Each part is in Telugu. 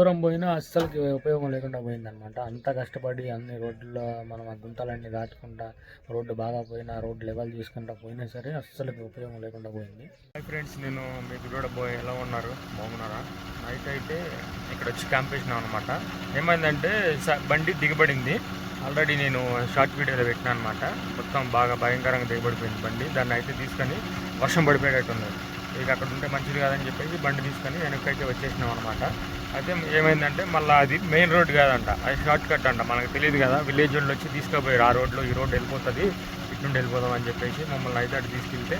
దూరం పోయినా అస్సలకి ఉపయోగం లేకుండా పోయిందనమాట అంత కష్టపడి అన్ని రోడ్లలో మనం ఆ గుంతలన్నీ దాటుకుంటా రోడ్డు బాగా పోయినా రోడ్డు లెవెల్ చూసుకుంటా పోయినా సరే అస్సలకి ఉపయోగం లేకుండా పోయింది. హాయ్ ఫ్రెండ్స్ నేను మీ కూడా పోయి ఎలా ఉన్నారు? బాగున్నారా? నైట్ అయితే ఇక్కడ వచ్చి క్యాంప్ వేసినాం అనమాట ఏమైందంటే బండి దిగబడింది. ఆల్రెడీ నేను షార్ట్ వీడియోలో పెట్టినా అనమాట మొత్తం బాగా భయంకరంగా దిగబడిపోయింది బండి. దాన్ని అయితే తీసుకొని వర్షం పడిపోయేటట్టుంది. ఇక అక్కడ ఉంటే మంచిది కాదని చెప్పేసి బండి తీసుకొని వెనక్కి అయితే వచ్చేసినాం అనమాట అయితే ఏమైందంటే మళ్ళీ అది మెయిన్ రోడ్ కాదంట అది షార్ట్ కట్ అంట మనకు తెలియదు కదా. విలేజ్ వాళ్ళు వచ్చి తీసుకుపోయారు ఆ రోడ్లో ఈ రోడ్ వెళ్ళిపోతుంది ఇటు నుండి వెళ్ళిపోదాం అని చెప్పేసి మమ్మల్ని అయితే అటు తీసుకెళ్తే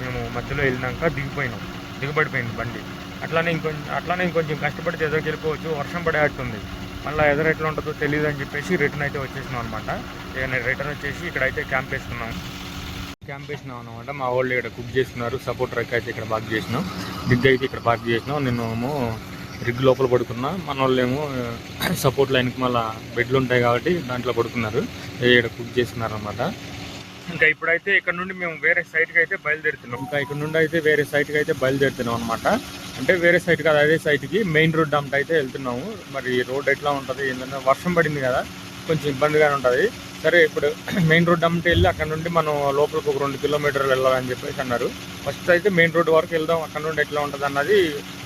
మేము మధ్యలో వెళ్ళినాక దిగిపోయినాం దిగబడిపోయింది బండి. అట్లానే ఇంకొంచెం అట్లానే ఇంకొంచెం కష్టపడితే ఎదురుకి వెళ్ళిపోవచ్చు వర్షం పడేటట్టుంది. మళ్ళీ ఎదురు ఎట్లా ఉంటుందో తెలియదు అని చెప్పేసి రిటర్న్ అయితే వచ్చేసినాం అనమాట రిటర్న్ వచ్చేసి ఇక్కడైతే క్యాంప్ వేసుకున్నాం. క్యాంప్ వేసినాం అనమాట మా వాళ్ళు ఇక్కడ కుక్ చేస్తున్నారు. సపోర్ట్ ట్రక్ అయితే ఇక్కడ పార్క్ చేసినాం. రిగ్ అయితే ఇక్కడ పార్క్ చేసినాం. నేనేమో రిగ్ లోపల పడుకున్నా. మన వాళ్ళేమో సపోర్ట్ లైన్కి మళ్ళీ బెడ్లు ఉంటాయి కాబట్టి దాంట్లో పడుకున్నారు. ఇక్కడ కుక్ చేస్తున్నారు అనమాట ఇంకా ఇప్పుడైతే ఇక్కడ నుండి మేము వేరే సైట్కి అయితే బయలుదేరుతున్నాం. ఇంకా ఇక్కడ నుండి అయితే వేరే సైట్కి అయితే బయలుదేరుతున్నాం అనమాట అంటే వేరే సైట్ కాదు అదే సైట్కి మెయిన్ రోడ్ అంట అయితే వెళ్తున్నాము. మరి రోడ్ ఎట్లా ఉంటుంది ఏంటంటే వర్షం పడింది కదా కొంచెం ఇబ్బందిగానే ఉంటుంది. సరే ఇప్పుడు మెయిన్ రోడ్ అమ్మటి వెళ్ళి అక్కడ నుండి మనం లోపలికి ఒక రెండు కిలోమీటర్లు వెళ్ళాలని చెప్పేసి అన్నారు. ఫస్ట్ అయితే మెయిన్ రోడ్ వరకు వెళ్దాం అక్కడ నుండి ఎట్లా ఉంటుంది అన్నది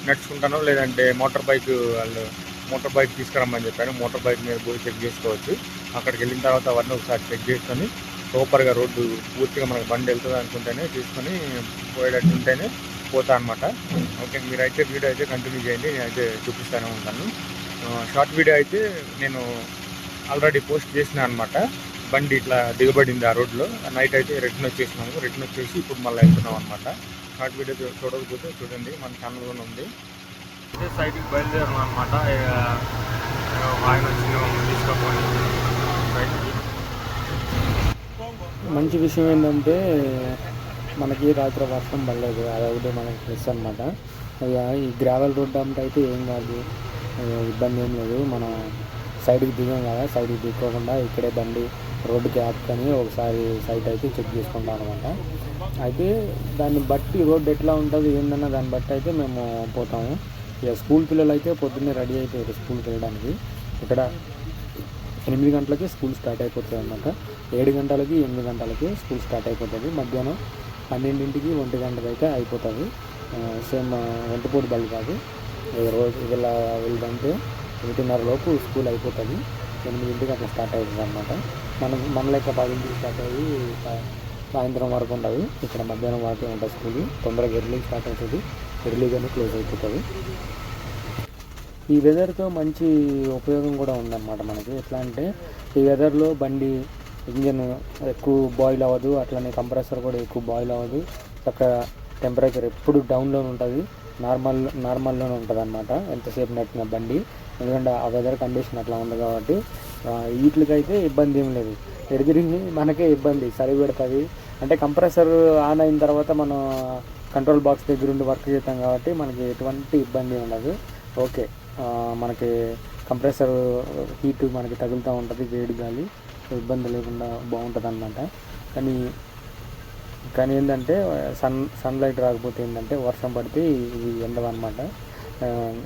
నడుచుకుంటాను లేదంటే మోటార్ బైక్ వాళ్ళు మోటార్ బైక్ తీసుకురమ్మని చెప్పాను మోటార్ బైక్ మీద పోయి చెక్ చేసుకోవచ్చు. అక్కడికి వెళ్ళిన తర్వాత అవన్నీ ఒకసారి చెక్ చేసుకొని సూపర్గా రోడ్డు పూర్తిగా మనకు బండి వెళ్తుంది అనుకుంటేనే తీసుకొని పోయేటట్టు ఉంటేనే పోతా అనమాట ఓకే మీరైతే వీడియో అయితే కంటిన్యూ చేయండి నేనైతే చూపిస్తానే ఉంటాను. షార్ట్ వీడియో అయితే నేను ఆల్రెడీ పోస్ట్ చేసిన అనమాట బండి ఇట్లా దిగబడింది ఆ రోడ్లో. నైట్ అయితే రిటర్న్ వచ్చేసినాము. రిటర్న్ వచ్చేసి ఇప్పుడు మళ్ళీ వెళ్తున్నాం అనమాట షార్ట్ వీడియో చూడకపోతే చూడండి. మన ఛానల్లోనే ఉంది. సైడ్కి బయలుదేరాం అనమాట ఆయన తీసుకోపోయి బయటికి. మంచి విషయం ఏంటంటే మనకి రాత్రి వర్షం పడలేదు. అది ఒకటి మనకి ప్లస్ అనమాట ఈ గ్రావెల్ రోడ్ అంటే అయితే ఏం కాదు. ఇబ్బంది ఏం లేదు. మన సైడ్కి దిగాం కదా సైడ్కి దిక్కోకుండా ఇక్కడే బండి రోడ్డుకి ఆపుకొని ఒకసారి సైట్ అయితే చెక్ చేసుకుంటాం అనమాట అయితే దాన్ని బట్టి రోడ్డు ఎట్లా ఉంటుంది ఏందన్న దాన్ని బట్టి అయితే మేము పోతాము. ఇక స్కూల్ పిల్లలు అయితే పొద్దున్నే రెడీ అయిపోయారు స్కూల్కి వెళ్ళడానికి. ఇక్కడ ఎనిమిది గంటలకి స్కూల్ స్టార్ట్ అయిపోతుంది అనమాట ఏడు గంటలకి ఎనిమిది గంటలకి స్కూల్ స్టార్ట్ అయిపోతుంది. మధ్యాహ్నం పన్నెండింటికి ఒంటి గంటకి అయితే అయిపోతుంది సేమ్ ఒంటిపూట బళ్ళు కాదు. రోజు వీళ్ళ వీళ్ళదంటే ఒకటిన్నర లోపు స్కూల్ అయిపోతుంది. ఎనిమిదింటికి అట్లా స్టార్ట్ అవుతుంది అనమాట మనం మన లెక్క పదింటికి స్టార్ట్ అయ్యి సాయంత్రం వరకు ఉండదు ఇక్కడ మధ్యాహ్నం వరకే ఉంటుంది స్కూల్. తొందరగా ఎర్లీ స్టార్ట్ అవుతుంది ఎర్లీగానే క్లోజ్ అయిపోతుంది. ఈ వెదర్తో మంచి ఉపయోగం కూడా ఉందన్నమాట మనకి. ఎట్లా అంటే ఈ వెదర్లో బండి ఇంజన్ ఎక్కువ బాయిల్ అవ్వదు. అట్లనే కంప్రెసర్ కూడా ఎక్కువ బాయిల్ అవ్వదు. చక్కగా టెంపరేచర్ ఎప్పుడు డౌన్లో ఉంటుంది. నార్మల్ నార్మల్లోనే ఉంటుంది అనమాట ఎంతసేపు నెట్టిన బండి. ఎందుకంటే ఆ వెదర్ కండిషన్ అట్లా ఉంది కాబట్టి వీటికైతే ఇబ్బంది ఏం లేదు. ఎడిగిరిగి మనకే ఇబ్బంది సరి పెడుతుంది. అంటే కంప్రెసర్ ఆన్ అయిన తర్వాత మనం కంట్రోల్ బాక్స్ దగ్గర ఉండి వర్క్ చేస్తాం కాబట్టి మనకి ఎటువంటి ఇబ్బంది ఉండదు. ఓకే మనకి కంప్రెసర్ హీట్ మనకి తగులుతూ ఉంటుంది వేడి గాలి ఇబ్బంది లేకుండా బాగుంటుంది అనమాట కానీ కానీ ఏంటంటే సన్ సన్లైట్ రాకపోతే ఏంటంటే వర్షం పడితే ఇవి ఎండవన్నమాట.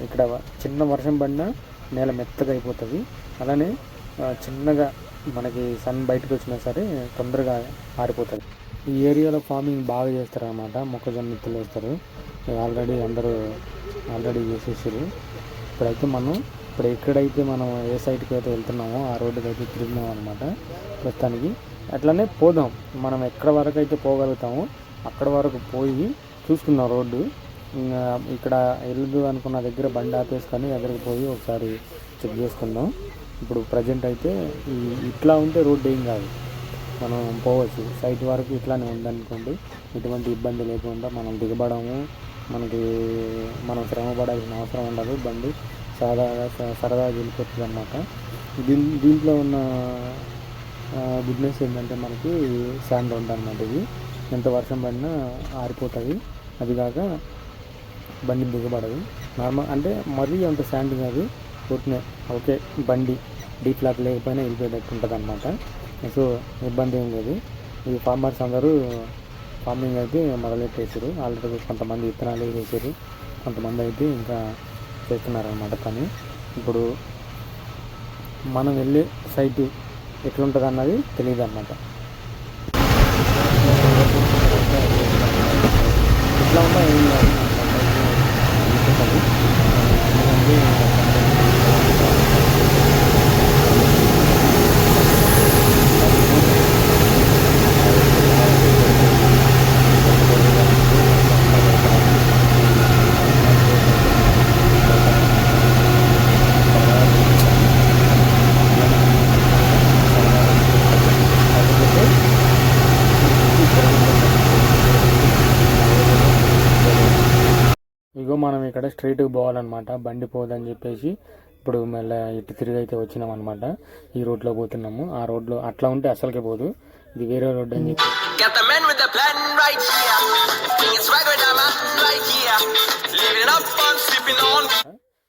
ఇక్కడ చిన్న వర్షం పడినా నేల మెత్తగా అయిపోతుంది. అలానే చిన్నగా మనకి సన్ బయటకు వచ్చినా సరే తొందరగా ఆరిపోతుంది. ఈ ఏరియాలో ఫార్మింగ్ బాగా చేస్తారు అనమాట మొక్కజొన్న విత్తులు వేస్తారు. ఆల్రెడీ అందరూ ఆల్రెడీ చేసేసారు ఇప్పుడైతే మనం ఇప్పుడు ఎక్కడైతే మనం ఏ సైడ్కి అయితే వెళ్తున్నామో ఆ రోడ్డుకి అయితే తిరిగినాం అనమాట ప్రస్తుతానికి అట్లనే పోదాం. మనం ఎక్కడ వరకు అయితే పోగలుగుతామో అక్కడ వరకు పోయి చూసుకున్నాం రోడ్డు. ఇక్కడ వెళ్ళదు అనుకున్న దగ్గర బండి ఆపేసుకొని ఎదురుకు పోయి ఒకసారి చెక్ చేసుకుందాం. ఇప్పుడు ప్రజెంట్ అయితే ఇట్లా ఉంటే రోడ్డు ఏం కాదు. మనం పోవచ్చు. సైట్ వరకు ఇట్లానే ఉందనుకోండి ఎటువంటి ఇబ్బంది లేకుండా మనం దిగబడము. మనకి మనం శ్రమ పడాల్సిన అవసరం ఉండదు. బండి సాదాగా స- సరదాగా వెళ్ళిపోతుంది అనమాట దీని దీంట్లో ఉన్న గుడ్నెస్ ఏంటంటే మనకి శాండ్ ఉంటుంది అనమాట ఇది. ఎంత వర్షం పడినా ఆరిపోతుంది. అది కాక బండి దిగబడదు. నార్మల్ అంటే మరీ అంత శాండింగ్ కాదు. కొట్టినే ఓకే బండి డీప్ లాక్ లేకపోయినా వెళ్ళిపోయేటట్టు ఉంటుంది అనమాట సో ఇబ్బంది ఏం లేదు. ఈ ఫార్మర్స్ అందరూ ఫార్మింగ్ అయితే మొదలెట్టేసారు ఆల్రెడీ కొంతమంది విత్తనాలు వేసేసారు కొంతమంది అయితే ఇంకా చేస్తున్నారు అనమాట పని. ఇప్పుడు మనం వెళ్ళే సైటు ఎట్లుంటుంది అన్నది తెలియదు అన్నమాట ఎట్లా ఉన్నా ఏం కాదు ఎందుకంటే ఇక్కడ స్ట్రైట్కి పోవాలన్నమాట. బండి పోదని చెప్పేసి ఇప్పుడు మళ్ళీ ఇటు తిరిగి అయితే వచ్చినాం అనమాట ఈ రోడ్లో పోతున్నాము. ఆ రోడ్లో అట్లా ఉంటే అసలుకే పోదు. ఇది వేరే రోడ్ అని చెప్పి.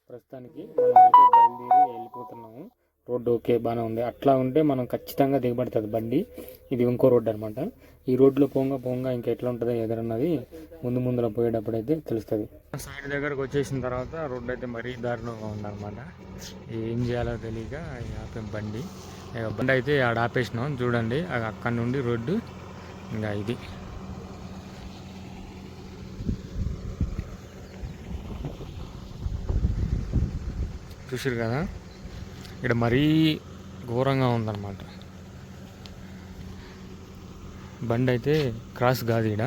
ప్రస్తుతానికి మనం అయితే బయలుదేరి వెళ్ళిపోతున్నాము. రోడ్డు ఓకే బాగానే ఉంది. అట్లా ఉంటే మనం ఖచ్చితంగా దిగబడుతుంది బండి ఇది ఇంకో రోడ్డు అనమాట ఈ రోడ్లో పోంగా పోంగా ఇంకా ఎట్లా ఉంటుందో ఎదురన్నది ముందు ముందులో పోయేటప్పుడు అయితే తెలుస్తుంది. సైడ్ దగ్గరకు వచ్చేసిన తర్వాత రోడ్డు అయితే మరీ దారుణంగా ఉందన్నమాట. ఏం చేయాలో తెలియక ఆపే బండి. ఇక బండి అయితే ఆడ ఆపేసినాం. చూడండి అక్కడ నుండి రోడ్డు ఇంకా ఇది. చూసారు కదా? ఇక్కడ మరీ ఘోరంగా ఉందన్నమాట. బండి అయితే క్రాస్ కాదు ఇక్కడ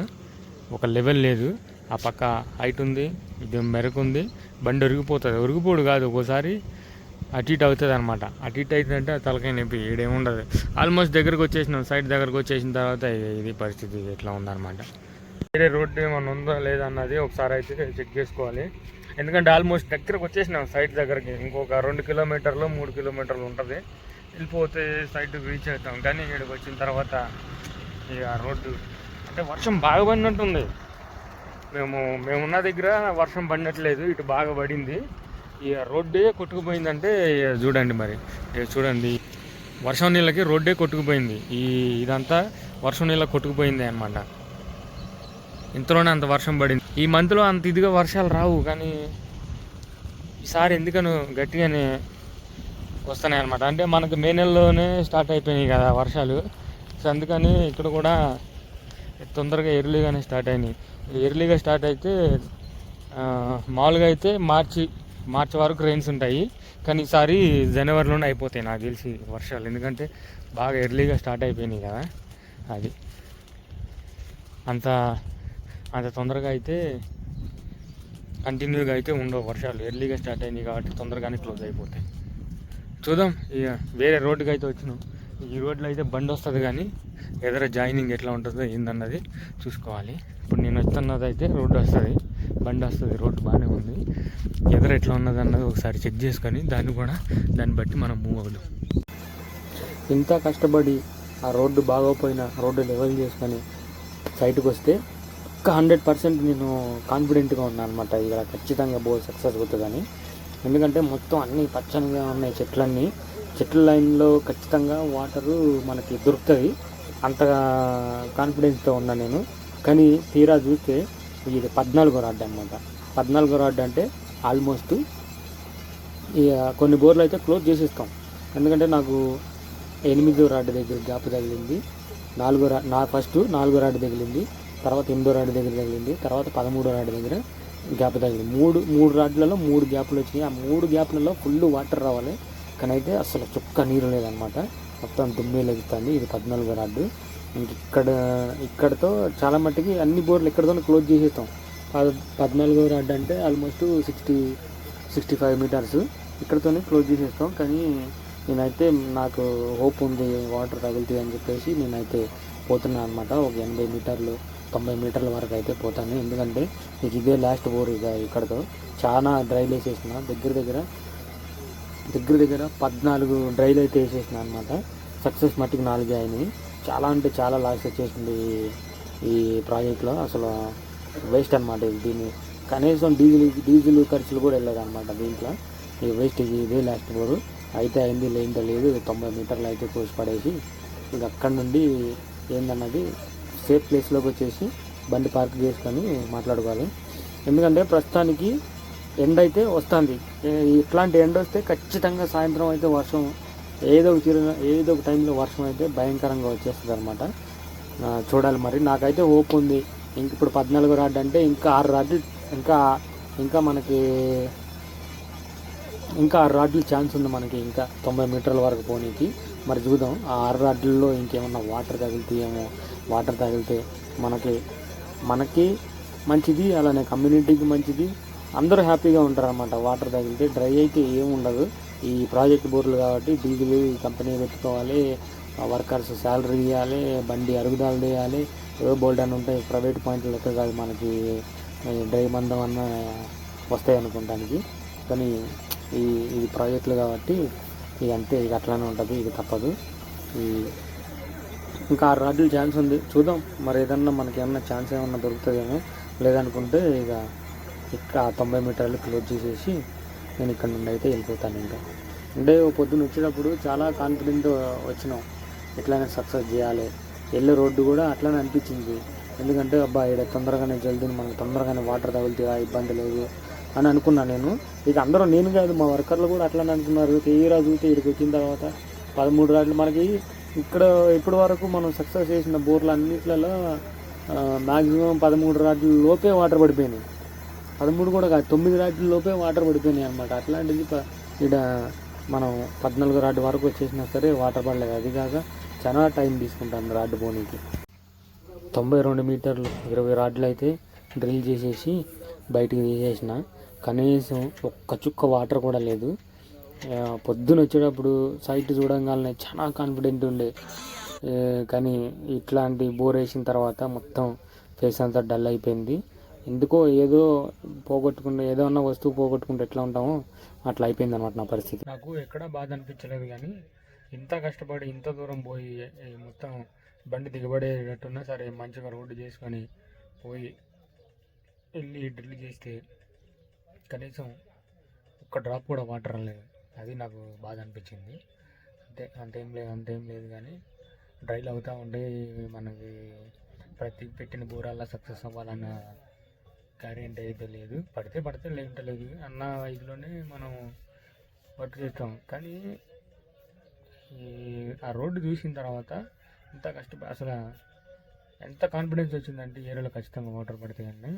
ఒక లెవెల్ లేదు. ఆ పక్క హైట్ ఉంది ఇది మెరకు ఉంది బండి ఒరిగిపోతుంది. ఒరిగిపోడు కాదు ఒక్కోసారి అటు ఇటు అవుతుంది అనమాట అటు ఇటు అవుతుందంటే తలకాయ నొప్పి ఈడేముండదు ఆల్మోస్ట్ దగ్గరకు వచ్చేసినాం సైడ్ దగ్గరకు వచ్చేసిన తర్వాత ఇది పరిస్థితి ఎట్లా ఉందన్నమాట. వేరే రోడ్డు ఏమైనా ఉందా లేదా అన్నది ఒకసారి అయితే చెక్ చేసుకోవాలి. ఎందుకంటే ఆల్మోస్ట్ దగ్గరకు వచ్చేసినాం సైట్ దగ్గరికి. ఇంకొక రెండు కిలోమీటర్లు మూడు కిలోమీటర్లు ఉంటుంది. వెళ్ళిపోతే సైట్ రీచ్ అవుతాం. కానీ ఇక్కడికి వచ్చిన తర్వాత ఇక రోడ్డు అంటే వర్షం బాగా పడినట్టుంది. మేము మేమున్న దగ్గర వర్షం పడినట్లేదు ఇటు బాగా పడింది. ఇక రోడ్డే కొట్టుకుపోయిందంటే ఇక చూడండి మరి. ఇక చూడండి. వర్షం నీళ్ళకి రోడ్డే కొట్టుకుపోయింది. ఈ ఇదంతా వర్షం నీళ్ళ కొట్టుకుపోయింది అనమాట ఇంతలోనే అంత వర్షం పడింది. ఈ మంత్లో అంత ఇదిగా వర్షాలు రావు కానీ ఈసారి ఎందుకనో గట్టిగానే వస్తున్నాయి అనమాట అంటే మనకు మే నెలలోనే స్టార్ట్ అయిపోయినాయి కదా వర్షాలు. సో అందుకని ఇక్కడ కూడా తొందరగా ఎర్లీగానే స్టార్ట్ అయినాయి. ఎర్లీగా స్టార్ట్ అయితే మామూలుగా అయితే మార్చి మార్చి వరకు రెయిన్స్ ఉంటాయి. కానీ ఈసారి జనవరిలోనే అయిపోతాయి నాకు తెలిసి వర్షాలు. ఎందుకంటే బాగా ఎర్లీగా స్టార్ట్ అయిపోయినాయి కదా అది. అంత అంత తొందరగా అయితే కంటిన్యూగా అయితే ఉండవు వర్షాలు. ఎర్లీగా స్టార్ట్ అయింది కాబట్టి తొందరగానే క్లోజ్ అయిపోతాయి. చూద్దాం. ఇక వేరే రోడ్డుకి అయితే వచ్చినాం. ఈ రోడ్లో అయితే బండి వస్తుంది కానీ ఎదర జాయినింగ్ ఎట్లా ఉంటుందో ఏందన్నది చూసుకోవాలి. ఇప్పుడు నేను వస్తున్నది అయితే రోడ్డు వస్తుంది. బండి వస్తుంది. రోడ్డు బాగానే ఉంది. ఎదర ఎట్లా ఉన్నది అన్నది ఒకసారి చెక్ చేసుకొని దాన్ని కూడా దాన్ని బట్టి మనం మూవ్ అవుదాం. ఇంత కష్టపడి ఆ రోడ్డు బాగోపోయినా రోడ్డు లెవెల్ చేసుకొని సైట్కి వస్తే ఒక హండ్రెడ్ పర్సెంట్ నేను కాన్ఫిడెంట్గా ఉన్నాను అనమాట ఇక్కడ ఖచ్చితంగా బో సక్సెస్ అవుతుందని. ఎందుకంటే మొత్తం అన్ని పచ్చనిగా ఉన్నాయి చెట్లన్నీ. చెట్ల లైన్లో ఖచ్చితంగా వాటరు మనకి దొరుకుతుంది. అంతగా కాన్ఫిడెన్స్తో ఉన్నా నేను. కానీ తీరా చూస్తే ఇది పద్నాలుగో రాడ్ అనమాట పద్నాలుగో రాడ్ అంటే ఆల్మోస్ట్ ఇక కొన్ని బోర్లు అయితే క్లోజ్ చేసేస్తాం. ఎందుకంటే నాకు ఎనిమిదో రాడ్ దగ్గర గ్యాప్ తగిలింది. నాలుగో రా నా ఫస్ట్ నాలుగో రాడ్ తగిలింది. తర్వాత ఎనిమిదో రాడ్ దగ్గర తగిలింది తర్వాత పదమూడో రాడ్ దగ్గర గ్యాప్ తగిలింది. మూడు మూడు రాడ్లలో మూడు గ్యాప్లు వచ్చినాయి. ఆ మూడు గ్యాప్లలో ఫుల్ వాటర్ రావాలి. కానీ అయితే అసలు చుక్క నీరు లేదనమాట మొత్తం దుమ్మే లెగుతుంది. ఇది పద్నాలుగో రాడ్డు ఇంక ఇక్కడ ఇక్కడతో చాలా మట్టుకి అన్ని బోర్లు ఇక్కడతో క్లోజ్ చేసేస్తాం. పద్నాలుగో రాడ్ అంటే almost sixty sixty five metres ఇక్కడతోనే close చేసేస్తాం. కానీ నేనైతే నాకు హోప్ ఉంది వాటర్ తగులుతాయి అని చెప్పేసి నేనైతే పోతున్నాను అనమాట ఒక ఎనభై మీటర్లు తొంభై మీటర్ల వరకు అయితే పోతాను. ఎందుకంటే నీకు ఇదే లాస్ట్ బోర్ ఇక ఇక్కడతో. చాలా డ్రైలు వేసేసిన. దగ్గర దగ్గర దగ్గర దగ్గర పద్నాలుగు డ్రైలు అయితే వేసేసిన అనమాట సక్సెస్ మట్టికి నాలుగే అయినాయి. చాలా అంటే చాలా లాస్ వచ్చేసింది ఈ- ప్రాజెక్ట్లో అసలు వేస్ట్ అనమాట దీన్ని. కనీసం డీజిల్ డీజిల్ ఖర్చులు కూడా వెళ్ళలేదు అనమాట దీంట్లో. ఈ వేస్ట్ ఇది ఇదే లాస్ట్ బోరు అయితే అయింది లేదో లేదు. తొంభై మీటర్లు అయితే కోసి పడేసి ఇంక అక్కడ నుండి ఏందన్నది సేఫ్ ప్లేస్లోకి వచ్చేసి బండి పార్క్ చేసుకొని మాట్లాడుకోవాలి. ఎందుకంటే ప్రస్తుతానికి ఎండ అయితే వస్తుంది. ఇట్లాంటి ఎండ వస్తే ఖచ్చితంగా సాయంత్రం అయితే వర్షం ఏదో ఒక చిరు- ఏదో ఒక టైంలో వర్షం అయితే భయంకరంగా వచ్చేస్తుంది అనమాట చూడాలి మరి. నాకైతే ఓప్ ఉంది. ఇంక ఇప్పుడు పద్నాలుగు రాడ్ అంటే ఇంకా ఆరు రాడ్లు ఇంకా ఇంకా మనకి ఇంకా ఆరు రాడ్లు ఛాన్స్ ఉంది మనకి ఇంకా తొంభై మీటర్ల వరకు పోనీకి. మరి చూద్దాం. ఆ ఆరు రాడ్లలో ఇంకేమన్నా వాటర్ తగిలితేమో వాటర్ తాగితే మనకి మనకి మంచిది అలానే కమ్యూనిటీకి మంచిది. అందరూ హ్యాపీగా ఉంటారన్నమాట వాటర్ తగిలితే డ్రై అయితే ఏం ఉండదు. ఈ ప్రాజెక్ట్ బోర్లు కాబట్టి డీజిల్ కంపెనీ పెట్టుకోవాలి వర్కర్స్ శాలరీ ఇవ్వాలి బండి అరుగుదల తీయాలి ఏదో బోల్డ్ అని ఉంటాయి ప్రైవేట్ పాయింట్లు లెక్క కాదు మనకి డ్రై మందం అన్న వస్తాయి అనుకుంటానికి. కానీ ఈ ఇది ప్రాజెక్టులు కాబట్టి ఇది అంతే ఇక అట్లానే ఉంటుంది ఇది తప్పదు. ఈ ఇంకా ఆరు రాజులు ఛాన్స్ ఉంది. చూద్దాం. మరి ఏదన్నా మనకి ఏమన్నా ఛాన్స్ ఏమన్నా దొరుకుతుందేమో. లేదనుకుంటే ఇక ఇక్కడ తొంభై మీటర్లు క్లోజ్ చేసేసి నేను ఇక్కడ నుండి అయితే వెళ్ళిపోతాను ఇంకా. అంటే పొద్దున్న వచ్చేటప్పుడు చాలా కాన్ఫిడెంట్ వచ్చినాం. ఎట్లయినా సక్సెస్ చేయాలి. వెళ్ళే రోడ్డు కూడా అట్లానే అనిపించింది. ఎందుకంటే అబ్బా ఇక్కడ తొందరగానే జల్దీ మనకు తొందరగానే వాటర్ తగులుతుందా ఇబ్బంది లేదు అని అనుకున్నా నేను. ఇక అందరూ నేను కాదు మా వర్కర్లు కూడా అట్లానే అనుకున్నారు ఏ రోజు ఇక్కడికి వచ్చిన తర్వాత పదమూడు రాజులు మనకి ఇక్కడ ఇప్పటి వరకు మనం సక్సెస్ చేసిన బోర్లు అన్నిట్లలో మ్యాక్సిమం పదమూడు రాట్ల లోపే వాటర్ పడిపోయినాయి. పదమూడు కూడా కాదు తొమ్మిది రాట్ల లోపే వాటర్ పడిపోయినాయి అనమాట అట్లాంటిది ఇక్కడ ఈడ మనం పద్నాలుగు రాడ్ వరకు వచ్చేసినా సరే వాటర్ పడలేదు. అది కాక చాలా టైం తీసుకుంటాను రాడ్ పోనీకి. తొంభై రెండు మీటర్లు ఇరవై రాడ్లు అయితే డ్రిల్ చేసేసి బయటికి తీసేసిన. కనీసం ఒక్క చుక్క వాటర్ కూడా లేదు. పొద్దున వచ్చేటప్పుడు సైట్ చూడంగానే చాలా కాన్ఫిడెంట్ ఉండే. కానీ ఇట్లాంటి బోర్ వేసిన తర్వాత మొత్తం ఫేస్ అంతా డల్ అయిపోయింది. ఎందుకో ఏదో పోగొట్టుకుంటే ఏదో ఉన్న వస్తువు పోగొట్టుకుంటే ఎట్లా ఉంటామో అట్లా అయిపోయింది అనమాట నా పరిస్థితి. నాకు ఎక్కడా బాధ అనిపించలేదు కానీ ఇంత కష్టపడి ఇంత దూరం పోయి మొత్తం బండి దిగబడేటట్టున్నా సరే మంచిగా రోడ్డు చేసుకొని పోయి వెళ్ళి డ్రిల్ చేస్తే కనీసం ఒక్క డ్రాప్ కూడా వాటర్ లేదు అది నాకు బాధ అనిపించింది. అంతే అంతేం లేదు అంతేం లేదు కానీ డ్రైల్ అవుతూ ఉండి మనకి ప్రతి పెట్టిన బూరాల్లో సక్సెస్ అవ్వాలన్న గ్యారెంటీ అయితే లేదు. పడితే పడితే లేదంటే లేదు అన్న ఇదిలోనే మనం వర్క్ చేస్తాం. కానీ ఈ ఆ రోడ్డు చూసిన తర్వాత ఇంత కష్టపడి అసలు ఎంత కాన్ఫిడెన్స్ వచ్చిందంటే ఏరియాలో ఖచ్చితంగా వాటర్ పడతాయని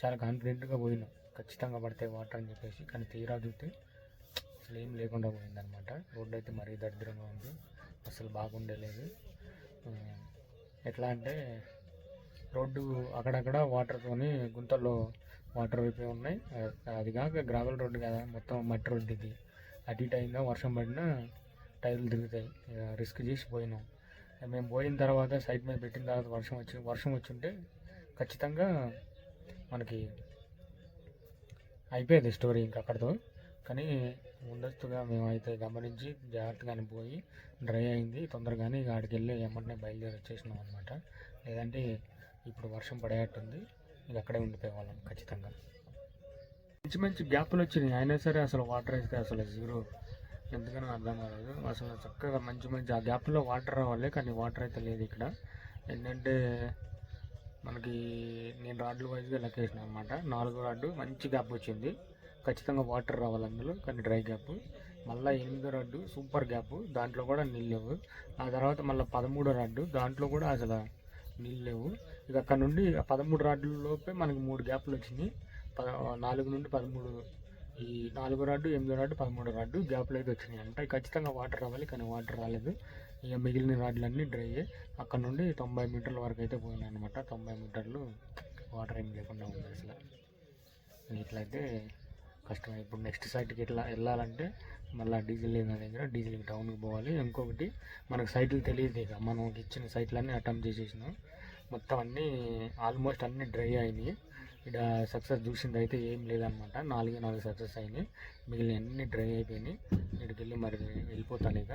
చాలా కాన్ఫిడెంట్గా పోయినాం. ఖచ్చితంగా పడతాయి వాటర్ అని చెప్పేసి. కానీ తీరా చూస్తే అసలు ఏం లేకుండా పోయిందనమాట రోడ్డు అయితే మరీ దరిద్రంగా ఉంది. అసలు బాగుండేలేదు. ఎట్లా అంటే రోడ్డు అక్కడక్కడ వాటర్తోని గుంతల్లో వాటర్ అయిపోయి ఉన్నాయి. అది కాక గ్రావెల్ రోడ్డు కదా మొత్తం మట్టి రోడ్డు ఇది. అటు ఇటు అయిందా వర్షం పడినా టైర్లు తిరుగుతాయి. రిస్క్ చేసి పోయినాం. మేము పోయిన తర్వాత సైట్ మీద పెట్టిన తర్వాత వర్షం వచ్చి వర్షం వచ్చుంటే ఖచ్చితంగా మనకి అయిపోయేది స్టోరీ ఇంకా అక్కడతో. కానీ ముందస్తుగా మేమైతే గమనించి జాగ్రత్తగానే పోయి డ్రై అయింది. తొందరగానే ఇక ఆడికి వెళ్ళి వెంటనే బయలుదేరి వచ్చేసినాం అనమాట లేదంటే ఇప్పుడు వర్షం పడేటట్టుంది. ఇక అక్కడే ఉండిపోయే వాళ్ళం ఖచ్చితంగా. మంచి మంచి గ్యాప్లు వచ్చినాయి. అయినా సరే అసలు వాటర్ అయితే అసలు జీరో. ఎందుకనో అర్థం కాలేదు. అసలు చక్కగా మంచి మంచి ఆ గ్యాప్లో వాటర్ రావాలి. కానీ వాటర్ అయితే లేదు ఇక్కడ. ఏంటంటే మనకి నేను రాడ్లు వైజ్గా లెక్కేసిన అనమాట నాలుగో రాడ్డు మంచి గ్యాప్ వచ్చింది. ఖచ్చితంగా వాటర్ రావాలి అందులో కానీ డ్రై గ్యాప్. మళ్ళీ ఎనిమిదో రాడ్డు సూపర్ గ్యాప్. దాంట్లో కూడా నీళ్ళు లేవు. ఆ తర్వాత మళ్ళీ పదమూడో రాడ్డు. దాంట్లో కూడా అసలు నీళ్ళు లేవు. ఇక అక్కడ నుండి పదమూడు రాడ్ల లోపే మనకి మూడు గ్యాప్లు వచ్చినాయి. పద నాలుగు నుండి పదమూడు ఈ నాలుగో రాడ్డు ఎనిమిదో రాడ్డు పదమూడో రాడ్డు గ్యాప్లు అయితే వచ్చినాయి అంటే. ఖచ్చితంగా వాటర్ రావాలి కానీ వాటర్ రాలేదు. ఇక మిగిలిన రాడ్లన్నీ డ్రై అక్కడ నుండి తొంభై మీటర్ల వరకు అయితే పోయినాయి అనమాట తొంభై మీటర్లు వాటర్ ఏం లేకుండా ఉంది అసలు. ఇట్లయితే కష్టం. ఇప్పుడు నెక్స్ట్ సైట్కి ఇట్లా వెళ్ళాలంటే మళ్ళీ డీజిల్ లేని దగ్గర డీజిల్కి టౌన్కి పోవాలి. ఇంకొకటి మనకు సైట్లు తెలియదు ఇక. మనం ఇచ్చిన సైట్లన్నీ అటెంప్ట్ చేసేసినాం. మొత్తం అన్నీ ఆల్మోస్ట్ అన్నీ డ్రై అయినాయి. ఇక్కడ సక్సెస్ చూసింది అయితే ఏం లేదనమాట నాలుగే నాలుగు సక్సెస్ అయినాయి. మిగిలిన అన్నీ డ్రై అయిపోయినాయి. ఇక్కడికి వెళ్ళి మరి వెళ్ళిపోతాను ఇక.